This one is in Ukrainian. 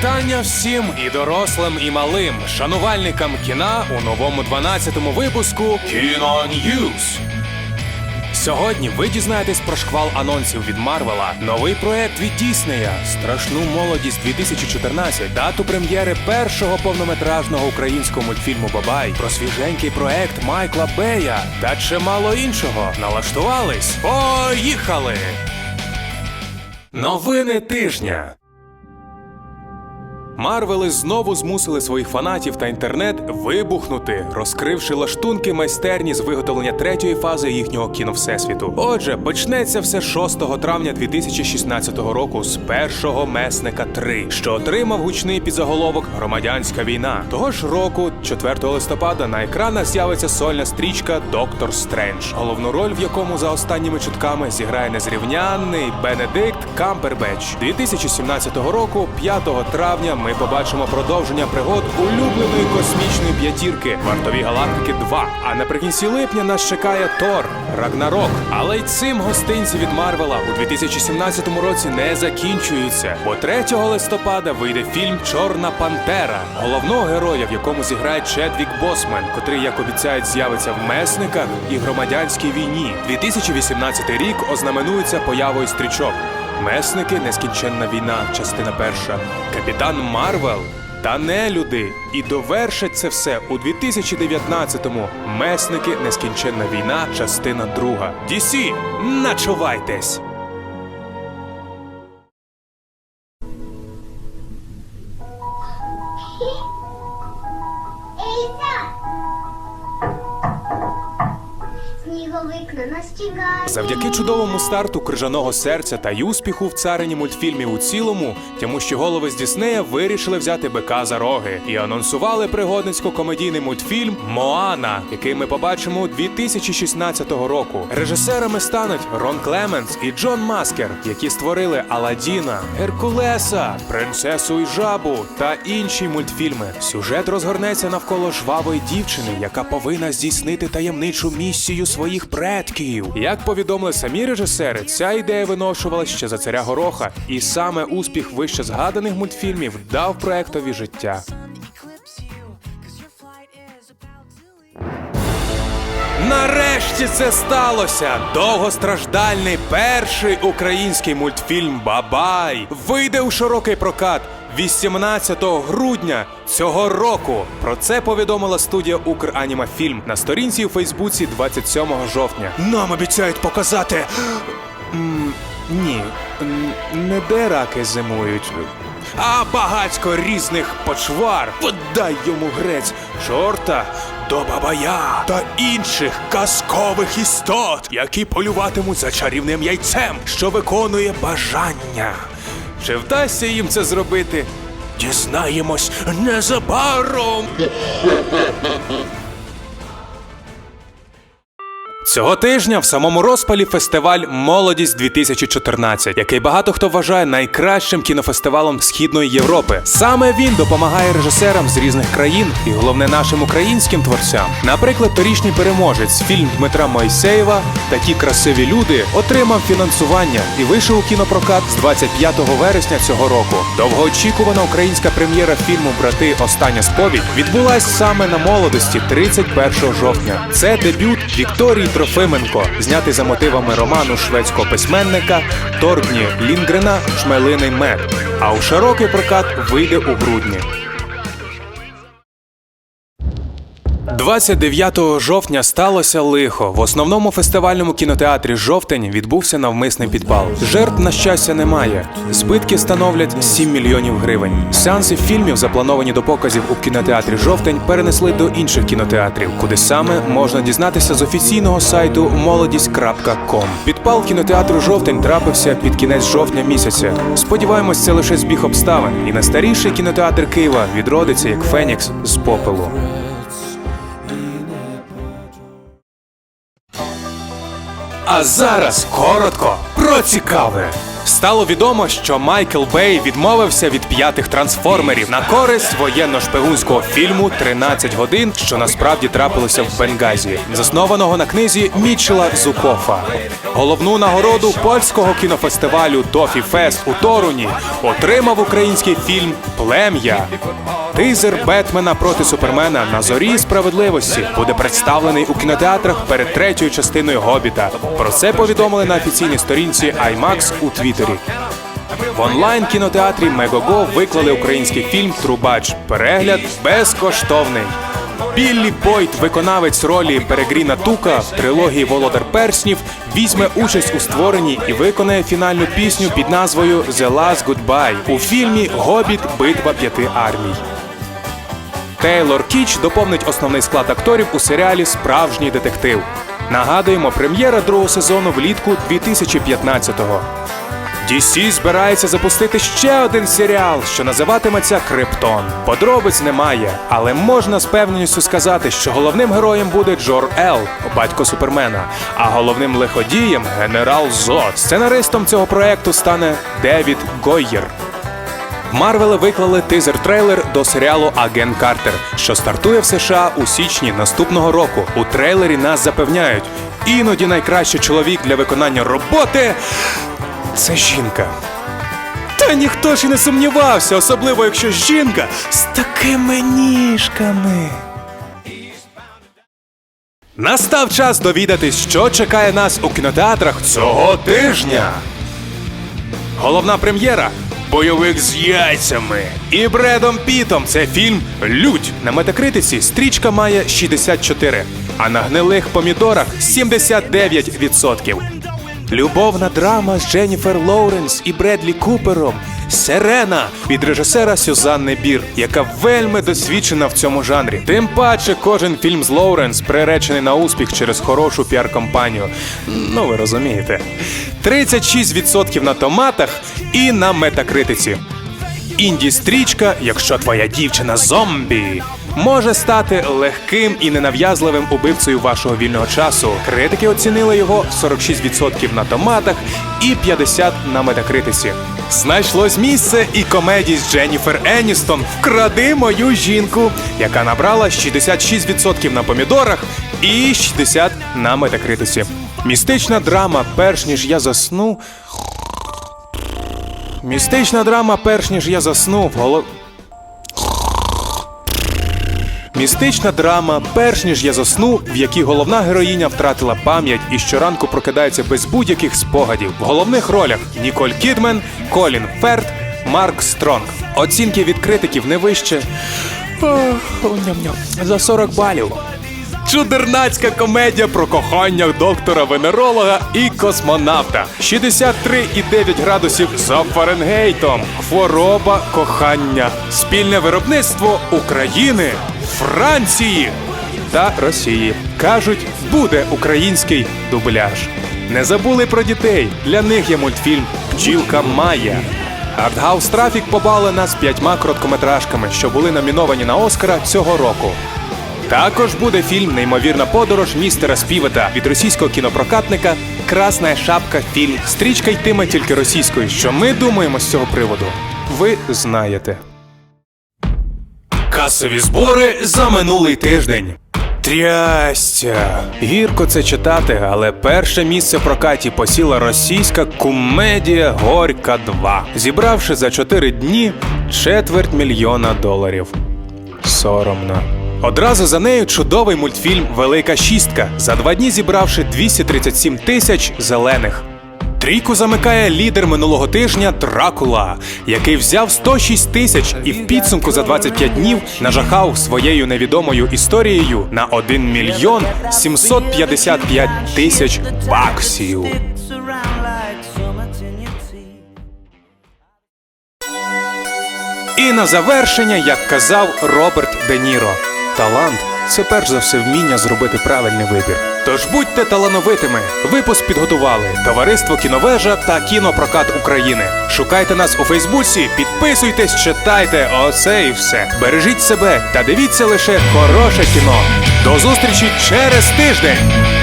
Вітання всім і дорослим, і малим шанувальникам кіна у новому 12-му випуску Кіно Ньюз. Сьогодні ви дізнаєтесь про шквал анонсів від Марвела, новий проект від Діснея, страшну молодість 2014, дату прем'єри першого повнометражного українського мультфільму Бабай, про свіженький проект Майкла Бея та чимало іншого. Налаштувались? Поїхали! Новини тижня. Марвели знову змусили своїх фанатів та інтернет вибухнути, розкривши лаштунки майстерні з виготовлення третьої фази їхнього кіновсесвіту. Отже, почнеться все 6 травня 2016 року з першого месника 3, що отримав гучний підзаголовок Громадянська війна. Того ж року, 4 листопада, на екранах з'явиться сольна стрічка Доктор Стрендж, головну роль в якому за останніми чутками зіграє незрівнянний Бенедикт Камбербеч. 2017 року, 5 травня, ми побачимо продовження пригод улюбленої космічної п'ятірки Вартові галактики 2. А наприкінці липня нас чекає Тор Рагнарок. Але й цим гостинці від Марвела у 2017 році не закінчуються. Бо 3 листопада вийде фільм Чорна Пантера, головного героя, в якому зіграє Чедвік Босмен, котрий, як обіцяють, з'явиться в месниках і громадянській війні. 2018 рік ознаменується появою стрічок. Месники Нескінченна війна, частина перша, Капітан Марвел та нелюди. І довершать це все у 2019-му. Месники Нескінченна війна, частина друга. DC, начувайтесь! Завдяки чудовому старту крижаного серця та й успіху в царині мультфільмів у цілому, тямущі голови з Діснея вирішили взяти бика за роги і анонсували пригодницько-комедійний мультфільм Моана, який ми побачимо у 2016 року. Режисерами стануть Рон Клеменс і Джон Маскер, які створили Аладдіна, Геркулеса, Принцесу і Жабу та інші мультфільми. Сюжет розгорнеться навколо жвавої дівчини, яка повинна здійснити таємничу місію своїх предків. Як повідомили самі режисери, ця ідея виношувалась ще за царя Гороха, і саме успіх вище згаданих мультфільмів дав проектові життя. Нарешті це сталося! Довгостраждальний перший український мультфільм Бабай вийде у широкий прокат 18 грудня цього року. Про це повідомила студія Укранімафільм на сторінці у Фейсбуці 27 жовтня. Нам обіцяють показати. Ні, не де раки зимують. А багацько різних почвар. Подай йому грець, чорта до бабая та інших казкових істот, які полюватимуть за чарівним яйцем, що виконує бажання. Чи вдасться їм це зробити? Дізнаємось незабаром. Цього тижня в самому розпалі фестиваль Молодість 2014, який багато хто вважає найкращим кінофестивалом Східної Європи. Саме він допомагає режисерам з різних країн і головне нашим українським творцям. Наприклад, торішній переможець фільм Дмитра Моїсеєва Такі красиві люди отримав фінансування і вийшов у кінопрокат з 25 вересня цього року. Довгоочікувана українська прем'єра фільму Брати Остання сповідь відбулась саме на молодості 31 жовтня. Це дебют Вікторії Трофименко, знятий за мотивами роману шведського письменника Торгні Лінгрена Шмелиний мед. А у широкий прокат вийде у грудні. 29 жовтня сталося лихо. В основному фестивальному кінотеатрі Жовтень відбувся навмисний підпал. Жертв на щастя немає. Збитки становлять 7 мільйонів гривень. Сеанси фільмів, заплановані до показів у кінотеатрі Жовтень, перенесли до інших кінотеатрів, куди саме можна дізнатися з офіційного сайту молодість.ком. Підпал кінотеатру Жовтень трапився під кінець жовтня місяця. Сподіваємось, це лише збіг обставин, і найстаріший кінотеатр Києва відродиться як Фенікс з попелу. Зараз коротко про цікаве. Стало відомо, що Майкл Бей відмовився від п'ятих трансформерів на користь воєнно-шпигунського фільму «13 годин, що насправді трапилося в Бенгазі, заснованого на книзі Мічела Зукофа. Головну нагороду польського кінофестивалю Дофі Фест у Торуні отримав український фільм Плем'я. Тизер Бетмена проти Супермена на зорі справедливості буде представлений у кінотеатрах перед третьою частиною Гобіта. Про це повідомили на офіційній сторінці IMAX у Твіттері. В онлайн кінотеатрі Мегого виклали український фільм Трубач. Перегляд безкоштовний. Біллі Бойт, виконавець ролі Перегріна Тука в трилогії Володар Перснів, візьме участь у створенні і виконає фінальну пісню під назвою «The Last Goodbye» у фільмі Гобіт Битва п'яти армій. Тейлор Кіч доповнить основний склад акторів у серіалі Справжній детектив. Нагадуємо, прем'єра другого сезону влітку 2015-го. DC збирається запустити ще один серіал, що називатиметься Криптон. Подробиць немає, але можна з певністю сказати, що головним героєм буде Джор Ел, батько Супермена, а головним лиходієм генерал Зод. Сценаристом цього проекту стане Девід Гойєр. Марвели виклали тизер-трейлер до серіалу Агент Картер, що стартує в США у січні наступного року. У трейлері нас запевняють, іноді найкращий чоловік для виконання роботи це жінка. Та ніхто ж і не сумнівався, особливо якщо жінка з такими ніжками. Настав час довідатись, що чекає нас у кінотеатрах цього тижня. Головна прем'єра бойовик з яйцями. І Бредом Пітом це фільм Людь. На метакритиці стрічка має 64, а на гнилих помідорах 79%. Любовна драма з Дженніфер Лоуренс і Бредлі Купером. Сирена від режисера Сюзанни Бір, яка вельми досвідчена в цьому жанрі. Тим паче, кожен фільм з Лоуренс приречений на успіх через хорошу піар-компанію. Ну, ви розумієте. 36% на томатах і на метакритиці. Інді-стрічка, якщо твоя дівчина зомбі, може стати легким і ненав'язливим убивцею вашого вільного часу. Критики оцінили його 46% на томатах і 50% на метакритиці. Знайшлось місце і комедії з Дженніфер Еністон Вкради мою жінку, яка набрала 66% на помідорах і 60% на метакритиці. Містична драма, перш ніж я засну. Містична драма, перш ніж я заснув, голов... Містична драма, перш ніж я засну, в якій головна героїня втратила пам'ять і щоранку прокидається без будь-яких спогадів. В головних ролях Ніколь Кідмен, Колін Ферт, Марк Стронг. Оцінки від критиків не вище. За 40 балів. Чудернацька комедія про кохання доктора венеролога і космонавта. 63,9 градусів за Фаренгейтом. Хвороба кохання. Спільне виробництво України, Франції та Росії. Кажуть, буде український дубляж. Не забули про дітей. Для них є мультфільм Бджілка Майя. Артгаус Трафік побали нас п'ятьма короткометражками, що були номіновані на Оскара цього року. Також буде фільм Неймовірна подорож містера Співета від російського кінопрокатника Красна шапка фільм. Стрічка йтиме тільки російською. Що ми думаємо з цього приводу? Ви знаєте. Касові збори за минулий тиждень. Трястя. Гірко це читати, але перше місце в прокаті посіла російська комедія Горька 2, зібравши за 4 дні четверть мільйона доларів. Соромно. Одразу за нею чудовий мультфільм Велика шістка, за два дні зібравши 237 тисяч зелених. Трійку замикає лідер минулого тижня Дракула, який взяв 106 тисяч і в підсумку за 25 днів нажахав своєю невідомою історією на 1 мільйон 755 тисяч баксів. І на завершення, як казав Роберт Де Ніро, талант це перш за все вміння зробити правильний вибір. Тож будьте талановитими. Випуск підготували Товариство Кіновежа та Кінопрокат України. Шукайте нас у Фейсбуці, підписуйтесь, читайте. Оце і все. Бережіть себе та дивіться лише хороше кіно. До зустрічі через тиждень.